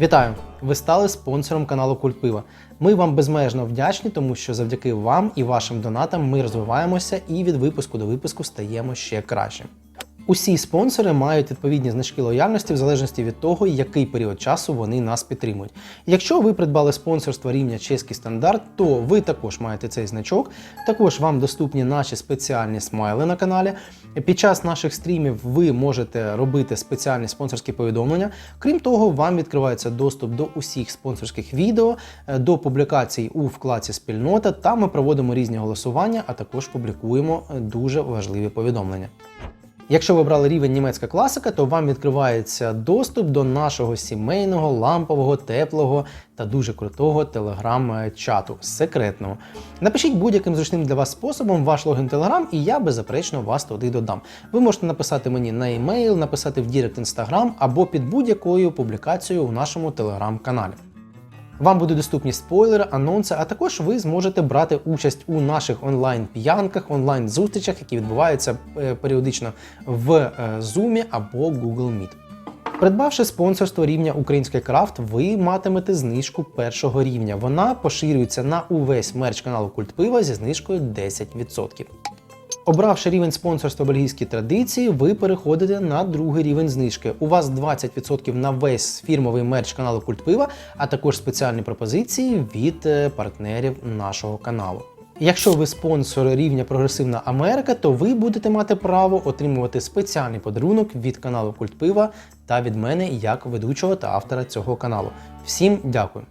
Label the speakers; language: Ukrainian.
Speaker 1: Вітаю! Ви стали спонсором каналу Культ Пива. Ми вам безмежно вдячні, тому що завдяки вам і вашим донатам ми розвиваємося і від випуску до випуску стаємо ще краще. Усі спонсори мають відповідні значки лояльності в залежності від того, який період часу вони нас підтримують. Якщо ви придбали спонсорство рівня чеський стандарт, то ви також маєте цей значок. Також вам доступні наші спеціальні смайли на каналі. Під час наших стрімів ви можете робити спеціальні спонсорські повідомлення. Крім того, вам відкривається доступ до усіх спонсорських відео, е, до публікацій у вкладці спільнота. Та ми проводимо різні голосування, а також публікуємо е, дуже важливі повідомлення. Якщо ви обрали рівень німецька класика, то вам відкривається доступ до нашого сімейного, лампового, теплого та дуже крутого телеграм-чату секретного. Напишіть будь-яким зручним для вас способом ваш логін Телеграм, і я беззаперечно вас туди додам. Ви можете написати мені на емейл, написати в Дірект Інстаграм або під будь-якою публікацією у нашому телеграм-каналі. Вам будуть доступні спойлери, анонси, а також ви зможете брати участь у наших онлайн-п'янках, онлайн-зустрічах, які відбуваються е, періодично в е, Zoom або Google Meet. Придбавши спонсорство рівня Український крафт, ви матимете знижку першого рівня. Вона поширюється на увесь мерч каналу Культ Пива зі знижкою 10%. Обравши рівень спонсорства бельгійські традиції, ви переходите на другий рівень знижки. У вас 20% на весь фірмовий мерч каналу Культ Пива, а також спеціальні пропозиції від е, партнерів нашого каналу. Якщо ви спонсор рівня Прогресивна Америка, то ви будете мати право отримувати спеціальний подарунок від каналу Культ Пива та від мене як ведучого та автора цього каналу. Всім дякую!